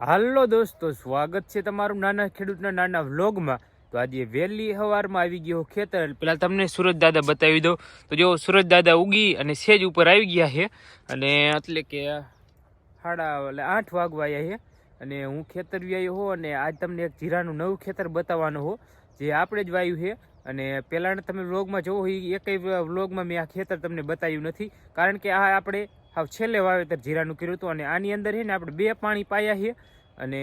હાલો દોસ્તો, સ્વાગત છે તમારું નાના ખેડૂતના નાના વ્લોગમાં. તો આજે વહેલી સવારમાં આવી ગયો ખેતર. પેલા તમને સુરજ દાદા બતાવી દો તો જો સુરજ દાદા ઉગી અને સેજ ઉપર આવી ગયા છે. અને એટલે કે સાડા, એટલે આઠ વાગવા આવ્યા છે. અને હું ખેતર વ્યાયો હો અને આજ તમને એક જીરાનું નવું ખેતર બતાવવાનું હો જે આપણે જ વાયું છે. અને પહેલાંના તમે વ્લોગમાં જોવો એ એકય વ્લોગમાં મેં આ ખેતર તમને બતાવ્યું નથી. કારણ કે આ આપણે હાવ છેલ્લે વાવેતર જીરાનું કર્યું હતું અને આની અંદર છે ને આપણે બે પાણી પાયા છે અને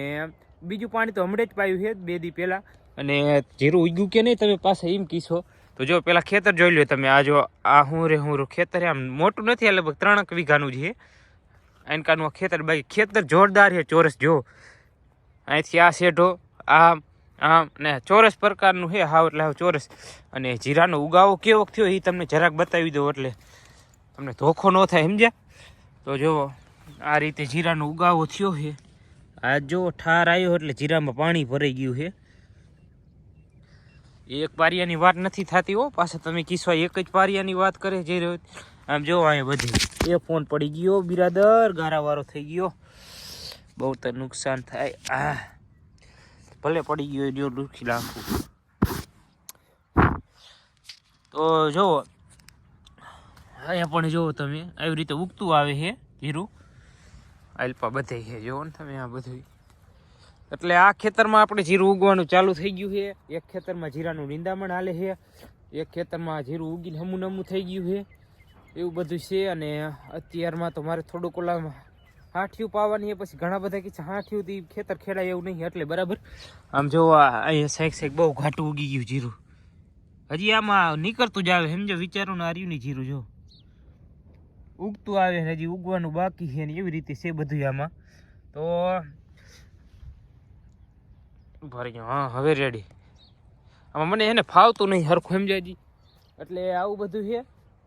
બીજું પાણી તો હમણાં જ પાયું છે, બે દી પહેલાં. અને જીરું ઉગ્યું કે નહીં તમે પાસે એમ કીશો? તો જો પેલા ખેતર જોઈ લો તમે, આ જો આ હું રે હું ખેતર આમ મોટું નથી, આ લગભગ ત્રણક વીઘાનું છે. એનકાનું આ ખેતર બાકી, ખેતર જોરદાર છે, ચોરસ જો. અહીંથી આ શેઢો આ આમ, ને ચોરસ પ્રકારનું છે, હાવ એટલે હાવ ચોરસ. અને જીરાનો ઉગાવો કેવો થયો એ તમને જરાક બતાવી દો એટલે. તમને ધોખો ન થાય, સમજ્યા? તો જુઓ આ રીતે જીરાનો ઉગાવો થયો છે. આ જો ઠાર આવ્યો એટલે જીરામાં પાણી ભરાઈ ગયું છે. એક પારિયાની વાત નથી થતી હો, પાછા તમે કિસ્સા એક જ પારિયાની વાત કરે જઈ રહ્યો. આમ જો અહીંયા બધી, એ ફોન પડી ગયો, બિરાદર, ગારાવાળો થઈ ગયો. બહુ તો નુકસાન થાય. આ ભલે પડી ગયો જો દુઃખી લાખું તો જુઓ અહીંયા પણ જુઓ તમે, આવી રીતે ઉગતું આવે છે જીરું આલ્પા બધે છે, જુઓ ને તમે આ બધું. એટલે આ ખેતરમાં આપણે જીરું ઉગવાનું ચાલુ થઈ ગયું છે. એક ખેતરમાં જીરાનું નિંદામણ હાલે છે. એક ખેતરમાં જીરું ઉગીને હમું નમું થઈ ગયું છે. એવું બધું છે અને અત્યારમાં તો મારે થોડુંક ઓલા હાઠિયું પાવાની છે, પછી ઘણા બધા કે છે હાઠિયુંથી ખેતર ખેડાય એવું નહીં એટલે બરાબર. આમ જોવા અહીંયા સાઈક સાઈક બહુ ઘાટું ઉગી ગયું જીરું. હજી આમાં નીકળતું જ આવે સમજો, વિચારો ને આર્યું નહીં જીરું, જો. ઉગતું આવે ને હજી ઉગવાનું બાકી છે ને એવી રીતે છે બધું આમાં. તો ભરી ગયો હા, હવે રેડી આમાં મને એને ફાવતું નહીં હરખું, સમજાજી? એટલે આવું બધું છે.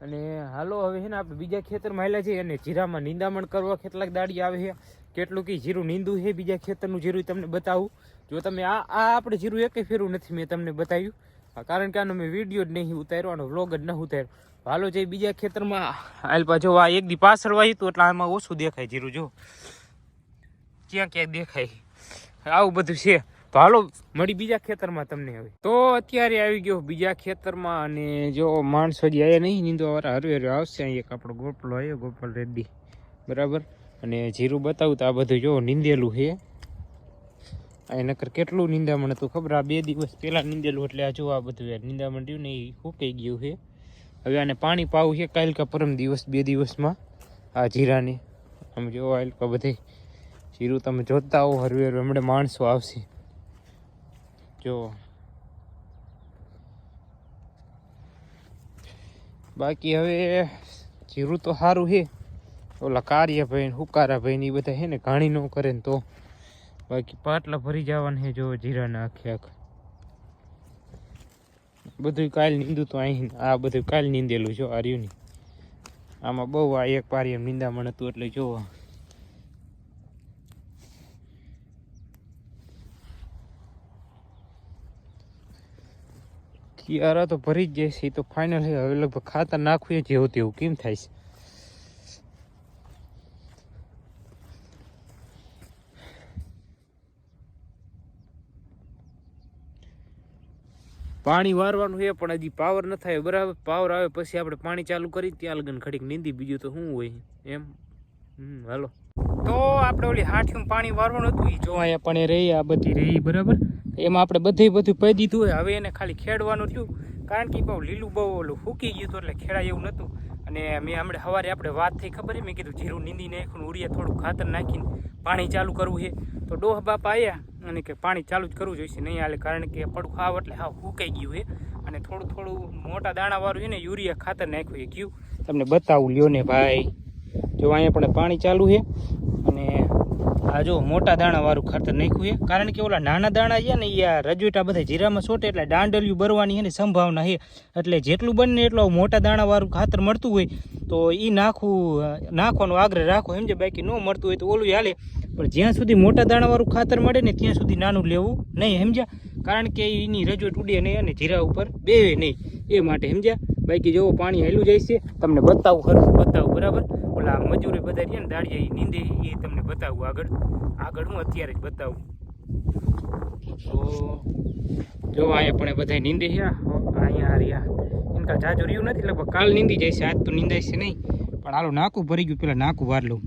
અને હાલો, હવે છે ને આપણે બીજા ખેતરમાં આવેલા છીએ અને જીરામાં નિંદામણ કરવા કેટલાક દાડી આવે છે. કેટલું કે જીરું નીંદું છે બીજા ખેતરનું જીરું તમને બતાવું. જો તમે આ આ આપણે જીરું એકે ફેરું નથી, મેં તમને બતાવ્યું. કારણ કે આનો મેં વીડિયો જ નહીં ઉતાર્યો, આનો વ્લોગ જ ન ઉતાર્યો. હાલો, જે બીજા ખેતરમાં આલપા જો આ એક દી પાછળ વાયું હતું એટલે આમાં ઓછું દેખાય જીરું, જો. ક્યાં ક્યાંક દેખાય. આવું બધું છે. તો હાલો, મળી બીજા ખેતરમાં તમને હવે. તો અત્યારે આવી ગયો બીજા ખેતરમાં, અને જો માણસો જે આવ્યા નહીં, નીંદો વાળા હરવે હરવે આવશે અહીં એક આપણો ગોપલો આવ્યો ગોપાલ રેડ્ડી. બરાબર? અને જીરું બતાવું તો આ બધું જો નીંદેલું છે. આ નકર કેટલું નિંદામણ હતું ખબર, આ બે દિવસ પહેલા નીંદેલું એટલે આ જો આ બધું યાર નિંદામણ રહ્યું ને એ સુકાઈ ગયું છે. હવે આને પાણી પાવું છે કાલ કા પરમ દિવસ, બે દિવસમાં, આ જીરાને. આમ જો કે બધે જીરું તમે જોતા આવો હરવે હરવે, હમણાં માણસો આવશે. જો. બાકી હવે જીરું તો સારું છે. ઓલા કાર્યભાઈ હુકારાભાઈ ને એ બધા છે ને, ઘાણી ન કરે ને તો. બાકી પાટલા ભરી જવાના છે જો જીરાના આખે આખા. બધું કાલ નીંદું તો અહીં આ બધું કાલ નીંદેલું જો આ રહ્યું આમાં બહુ આ એક પારી નિંદામણ હતું એટલે જોવા કિયારા તો ભરી જ જાય છે તો ફાઇનલ હવે લગભગ ખાતર નાખવું જેવું તેવું કેમ થાય છે? પાણી વારવાનું છે, પણ હજી પાવર ન થાય, બરાબર? પાવર આવે પછી આપણે પાણી ચાલુ કરી, ત્યાં લગન ઘડીક નીંદી, બીજું તો શું હોય? એમ? હમ, હાલો. તો આપણે ઓલી હાથીમાં પાણી વારવાનું હતું એ જો અહીંયા પણ એ રહી, આ બધી રહી, બરાબર? એમાં આપણે બધે બધું પહી દીધું હોય, હવે એને ખાલી ખેડવાનું થયું. કારણ કે બહુ લીલું બહુ ઓલું ફૂકી ગયું હતું, એટલે ખેડાય એવું નહોતું અને મેં હમણાં સવારે આપણે વાત થઈ ખબર મેં કીધું જીરું નીંદી નાખ્યું ઉરિયા થોડું ખાતર નાખીને પાણી ચાલુ કરવું છે. તો ડોહ બાપા આવ્યા અને કે પાણી ચાલુ જ કરવું જોઈશે, નહીં હાલે, કારણ કે પડખું હાવ એટલે હાવ હુકાઈ ગયું છે. અને થોડું થોડું મોટા દાણાવાળું છે ને, યુરિયા ખાતર નાખ્યું એ ગયું. તમને બતાવું લ્યો ને ભાઈ. જો અહીંયા પણ પાણી ચાલુ છે અને આ જો મોટા દાણા વાળું ખાતર નાખ્યું છે. કારણ કે ઓલા નાના દાણા છે ને એ આ રજૂટા બધા જીરામાં છોટે એટલે દાંડલિયું ભરવાની એની સંભાવના છે. એટલે જેટલું બને એટલું મોટા દાણા વાળું ખાતર મળતું હોય તો એ નાખવું, નાખવાનો આગ્રહ રાખો સમજે બાકી ન મળતું હોય તો ઓલું હાલે. પણ જ્યાં સુધી મોટા દાણાવાળું ખાતર મળે ને ત્યાં સુધી નાનું લેવું નહીં, સમજ્યા? કારણ કે એની રજવટ ઉડે નહીં અને જીરા ઉપર બેવે નહીં. એ માટે, સમજ્યા? બાકી જેવો, પાણી હેલું જાય છે. તમને બતાવું ખરું, બતાવું, બરાબર? ઓલા મજૂરી બધા રહ્યા ને દાળિયા એ નીંદે એ તમને બતાવું આગળ. આગળ હું અત્યારે જ બતાવું. તો જો અહીંયા પણ બધા નીંદે છે અહીંયા રહ્યા. એનકા જાજુ રહ્યું નથી, લગભગ કાલ નીંદી જાય છે, આજ તો નીંદાય છે નહીં. પણ હાલો, નાકું ભરી ગયું, પેલા નાકું વાર લઉં.